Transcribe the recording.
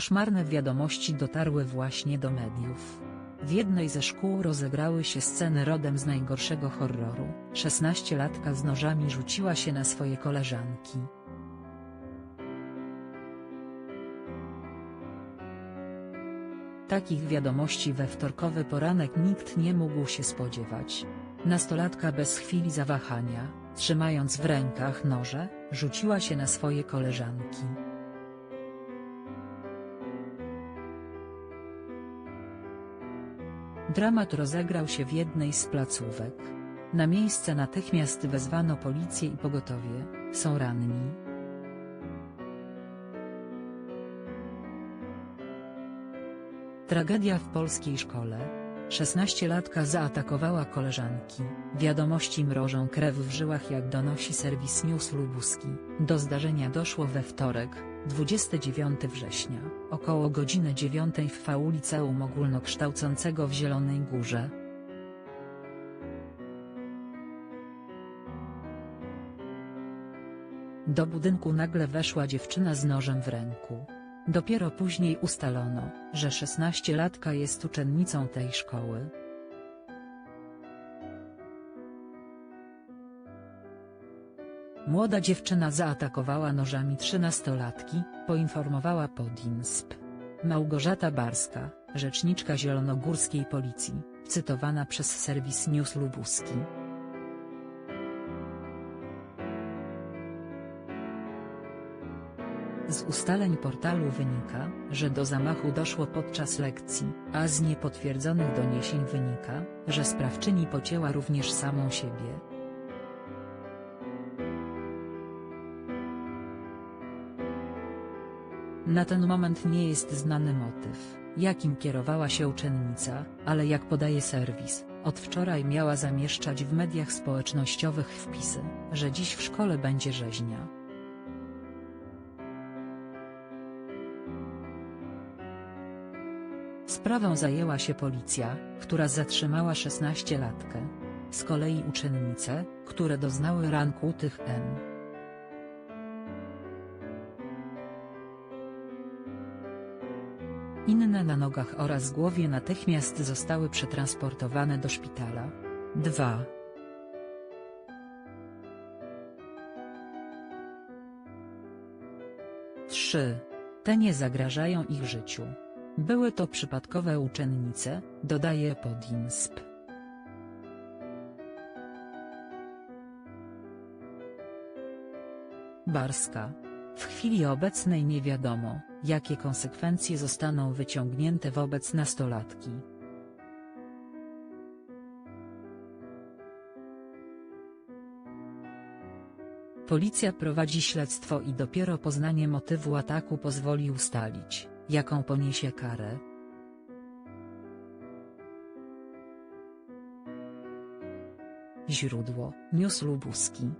Koszmarne wiadomości dotarły właśnie do mediów. W jednej ze szkół rozegrały się sceny rodem z najgorszego horroru. Szesnastolatka z nożami rzuciła się na swoje koleżanki. Takich wiadomości we wtorkowy poranek nikt nie mógł się spodziewać. Nastolatka bez chwili zawahania, trzymając w rękach noże, rzuciła się na swoje koleżanki. Dramat rozegrał się w jednej z placówek. Na miejsce natychmiast wezwano policję i pogotowie, są ranni. Tragedia w polskiej szkole. Szesnastolatka zaatakowała koleżanki. Wiadomości mrożą krew w żyłach jak donosi serwis News Lubuski. Do zdarzenia doszło we wtorek, 29 września, około godziny 9 w fau Liceum Ogólnokształcącego w Zielonej Górze. Do budynku nagle weszła dziewczyna z nożem w ręku. Dopiero później ustalono, że 16-latka jest uczennicą tej szkoły. Młoda dziewczyna zaatakowała nożami trzynastolatki, poinformowała Podinsp. Małgorzata Barska, rzeczniczka zielonogórskiej policji, cytowana przez serwis News Lubuski. Z ustaleń portalu wynika, że do zamachu doszło podczas lekcji, a z niepotwierdzonych doniesień wynika, że sprawczyni pocięła również samą siebie. Na ten moment nie jest znany motyw, jakim kierowała się uczennica, ale jak podaje serwis, od wczoraj miała zamieszczać w mediach społecznościowych wpisy, że dziś w szkole będzie rzeźnia. Sprawą zajęła się policja, która zatrzymała 16-latkę. Z kolei uczennice, które doznały ran kłutych M. Inne na nogach oraz głowie natychmiast zostały przetransportowane do szpitala. 2. Trzy. Te nie zagrażają ich życiu. Były to przypadkowe uczennice, dodaje Podinsp. Barska. W chwili obecnej nie wiadomo, jakie konsekwencje zostaną wyciągnięte wobec nastolatki. Policja prowadzi śledztwo i dopiero poznanie motywu ataku pozwoli ustalić, jaką poniesie karę. Źródło: News Lubuski